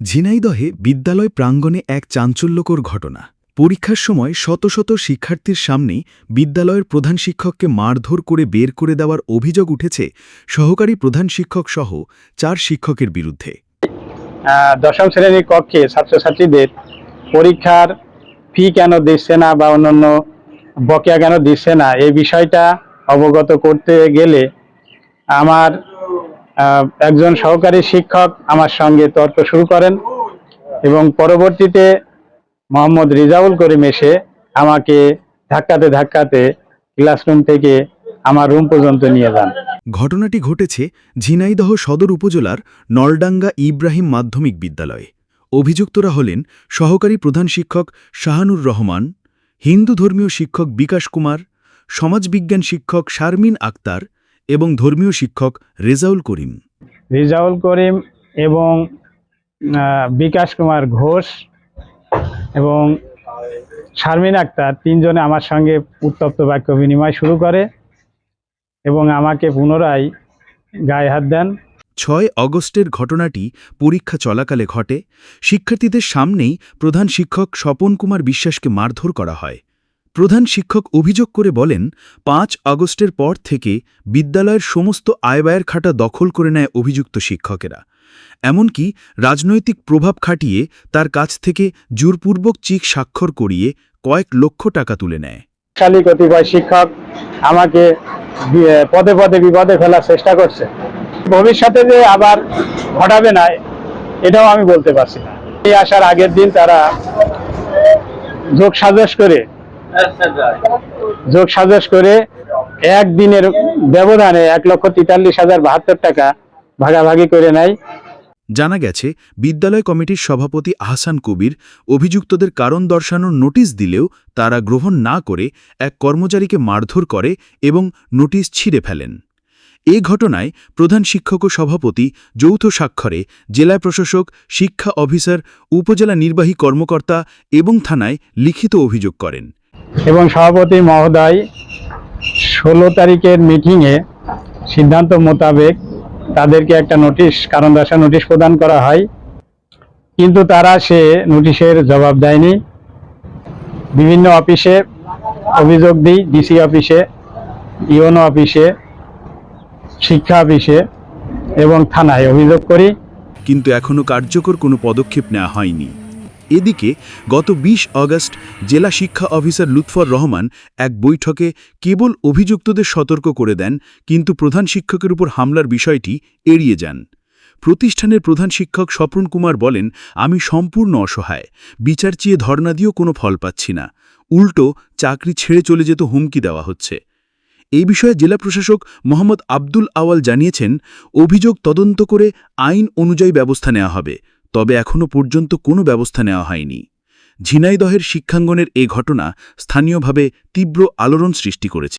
ঝিনাইদহে বিদ্যালয় প্রাঙ্গণে এক চাঞ্চল্যকর ঘটনা। পরীক্ষার সময় শত শত শিক্ষার্থীর সামনেই বিদ্যালয়ের প্রধান শিক্ষককে মারধর করে বের করে দেওয়ার অভিযোগ উঠেছে সহকারী প্রধান শিক্ষক সহ চার শিক্ষকের বিরুদ্ধে। দশম শ্রেণির কক্ষে ছাত্রছাত্রীদের পরীক্ষার ফি কেন দিচ্ছে না বা অন্যান্য বকেয়া কেন দিচ্ছে না, এই বিষয়টা অবগত করতে গেলে আমার একজন সহকারী শিক্ষক আমার সঙ্গে তর্ক শুরু করেন এবং পরবর্তীতে মোহাম্মদ রিজাউল করিম এসে আমাকে ধাক্কাতে ধাক্কাতে ক্লাসরুম থেকে আমার রুম পর্যন্ত নিয়ে যান। ঘটনাটি ঘটেছে ঝিনাইদহ সদর উপজেলার নলডাঙ্গা ইব্রাহিম মাধ্যমিক বিদ্যালয়ে। অভিযুক্তরা হলেন সহকারী প্রধান শিক্ষক শাহানুর রহমান, হিন্দু ধর্মীয় শিক্ষক বিকাশ কুমার, সমাজবিজ্ঞান শিক্ষক শারমিন আক্তার এবং ধর্মীয় শিক্ষক রেজাউল করিম। রেজাউল করিম এবং বিকাশ কুমার ঘোষ এবং শারমিন আক্তার তিনজনে আমার সঙ্গে উত্তপ্ত বাক্য বিনিময় শুরু করে এবং আমাকে পুনরায় গায়ে হাত দেন। ছয় অগস্টের ঘটনাটি পরীক্ষা চলাকালে ঘটে। শিক্ষার্থীদের সামনেই প্রধান শিক্ষক স্বপন কুমার বিশ্বাসকে মারধর করা হয়। প্রধান শিক্ষক অভিযোগ করে বলেন, পাঁচ আগস্টের পর থেকে বিদ্যালয়ের সমস্ত আয়ব্যয়ের খাটা দখল করে নেয় অভিযুক্ত শিক্ষকেরা। এমনকি রাজনৈতিক প্রভাব খাটিয়ে তার কাছ থেকে জোরপূর্বক চিক স্বাক্ষর করিয়ে কয়েক লক্ষ টাকা তুলে নেয়। কতিপয় শিক্ষক আমাকে পদে পদে বিপদে ফেলার চেষ্টা করছে। ভবিষ্যতে যে আবার ঘটাবে না, এটাও আমি বলতে পারছি না। এই আসার আগের দিন তারা যোগ সাজস করে যোগ সাজস করে একদিনের ব্যবধানে এক লক্ষ তেতাল্লিশ হাজার বাহাত্তর টাকা ভাগাভাগি করে নেয়। জানা গেছে, বিদ্যালয় কমিটির সভাপতি আহসান কবির অভিযুক্তদের কারণ দর্শানোর নোটিশ দিলেও তারা গ্রহণ না করে এক কর্মচারীকে মারধর করে এবং নোটিশ ছিঁড়ে ফেলেন। এ ঘটনায় প্রধান শিক্ষক ও সভাপতি যৌথ স্বাক্ষরে জেলা প্রশাসক, শিক্ষা অফিসার, উপজেলা নির্বাহী কর্মকর্তা এবং থানায় লিখিত অভিযোগ করেন। এবং সভাপতি মহোদয় ষোলো তারিখের মিটিংয়ে সিদ্ধান্ত মোতাবেক তাদেরকে একটা নোটিশ কারণ দশা নোটিশ প্রদান করা হয়। কিন্তু তারা সে নোটিশের জবাব দেয়নি। বিভিন্ন অফিসে অভিযোগ দিই ডিসি অফিসে ইওনো অফিসে শিক্ষা অফিসে এবং থানায় অভিযোগ করি। কিন্তু এখনও কার্যকর কোনো পদক্ষেপ নেওয়া হয়নি। এদিকে গত ২০ আগস্ট জেলা শিক্ষা অফিসার লুৎফর রহমান এক বৈঠকে কেবল অভিযুক্তদের সতর্ক করে দেন, কিন্তু প্রধান শিক্ষকের উপর হামলার বিষয়টি এড়িয়ে যান। প্রতিষ্ঠানের প্রধান শিক্ষক স্বপন কুমার বলেন, আমি সম্পূর্ণ অসহায়, বিচার চেয়ে ধর্ণা দিয়েও কোনো ফল পাচ্ছি না। উল্টো, চাকরি ছেড়ে চলে যেত হুমকি দেওয়া হচ্ছে। এই বিষয়ে জেলা প্রশাসক মোহাম্মদ আব্দুল আওয়াল জানিয়েছেন, অভিযোগ তদন্ত করে আইন অনুযায়ী ব্যবস্থা নেওয়া হবে। তবে এখনও পর্যন্ত কোনো ব্যবস্থা নেওয়া হয়নি। ঝিনাইদহের শিক্ষাঙ্গনের এ ঘটনা স্থানীয়ভাবে তীব্র আলোড়ন সৃষ্টি করেছে।